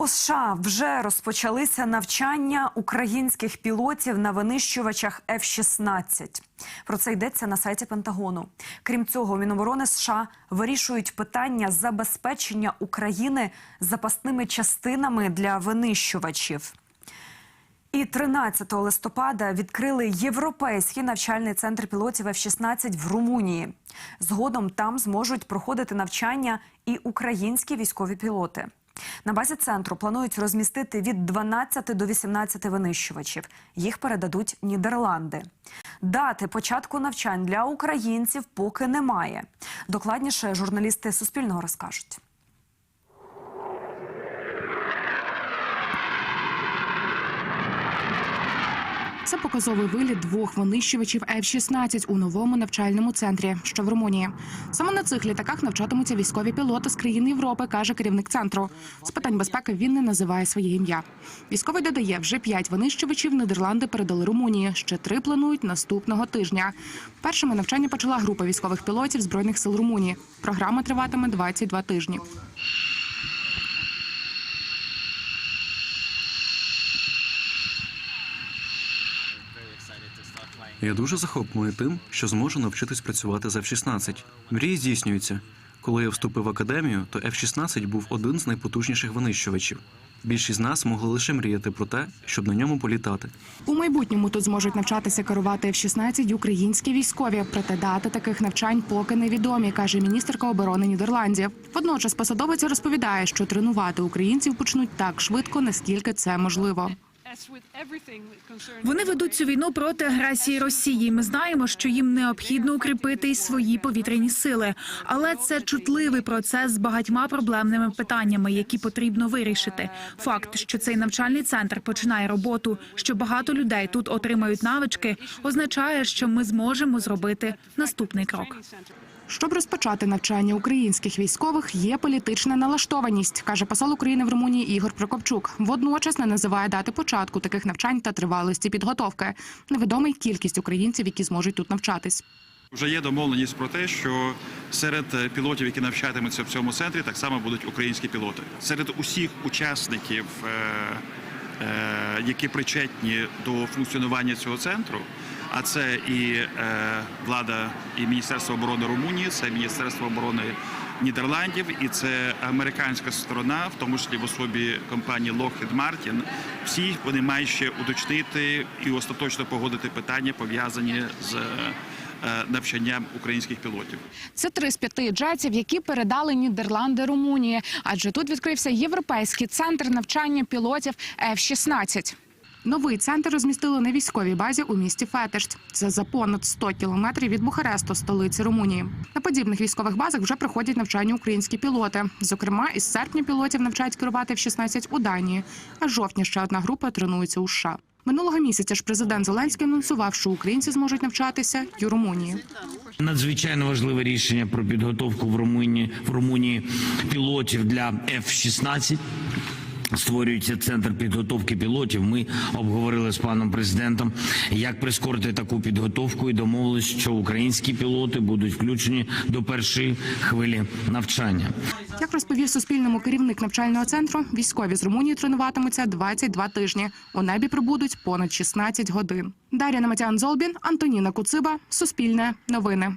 У США вже розпочалися навчання українських пілотів на винищувачах F-16. Про це йдеться на сайті Пентагону. Крім цього, Міноборони США вирішують питання забезпечення України запасними частинами для винищувачів. І 13 листопада відкрили європейський навчальний центр пілотів F-16 в Румунії. Згодом там зможуть проходити навчання і українські військові пілоти. На базі центру планують розмістити від 12 до 18 винищувачів. Їх передадуть Нідерланди. Дати початку навчань для українців поки немає. Докладніше журналісти Суспільного розкажуть. Це показовий виліт двох винищувачів F-16 у новому навчальному центрі, що в Румунії. Саме на цих літаках навчатимуться військові пілоти з країн Європи, каже керівник центру. З питань безпеки він не називає своє ім'я. Військовий додає, вже п'ять винищувачів Нідерланди передали Румунії. Ще три планують наступного тижня. Першими навчання почала група військових пілотів збройних сил Румунії. Програма триватиме 22 тижні. Я дуже захоплений тим, що зможу навчитись працювати з F-16. Мрії здійснюються. Коли я вступив в академію, то F-16 був один з найпотужніших винищувачів. Більшість з нас могли лише мріяти про те, щоб на ньому політати. У майбутньому тут зможуть навчатися керувати F-16 українські військові. Проте дати таких навчань поки невідомі, каже міністерка оборони Нідерландів. Водночас посадовиця розповідає, що тренувати українців почнуть так швидко, наскільки це можливо. Вони ведуть цю війну проти агресії Росії. Ми знаємо, що їм необхідно укріпити й свої повітряні сили, але це чутливий процес з багатьма проблемними питаннями, які потрібно вирішити. Факт, що цей навчальний центр починає роботу, що багато людей тут отримають навички, означає, що ми зможемо зробити наступний крок. Щоб розпочати навчання українських військових, є політична налаштованість, каже посол України в Румунії Ігор Прокопчук. Водночас не називає дати початку таких навчань та тривалості підготовки. Невідома й кількість українців, які зможуть тут навчатись. Вже є домовленість про те, що серед пілотів, які навчатимуться в цьому центрі, так само будуть українські пілоти. Серед усіх учасників, е, е, які причетні до функціонування цього центру, а це і е, влада, і Міністерство оборони Румунії, це Міністерство оборони Нідерландів, і це американська сторона, в тому числі в особі компанії Lockheed Martin. Всі вони мають ще уточнити і остаточно погодити питання пов'язані з е, навчанням українських пілотів. Це три з п'яти джетів, які передали Нідерланди Румунії, адже тут відкрився європейський центр навчання пілотів F-16. Новий центр розмістили на військовій базі у місті Фетешт. Це за понад 100 кілометрів від Бухаресту, столиці Румунії. На подібних військових базах вже проходять навчання українські пілоти. Зокрема, із серпня пілотів навчають керувати F-16 у Данії, а жовтня ще одна група тренується у США. Минулого місяця ж президент Зеленський анонсував, що українці зможуть навчатися у Румунії. Надзвичайно важливе рішення про підготовку в Румунії в Румунії пілотів для F-16. Створюється центр підготовки пілотів. Ми обговорили з паном президентом, як прискорити таку підготовку, і домовились, що українські пілоти будуть включені до першої хвилі навчання. Як розповів Суспільному керівник навчального центру, військові з Румунії тренуватимуться 22 тижні. У небі пробудуть понад 16 годин. Дар'я Наматян Золбін, Антоніна Куциба, Суспільне, Новини.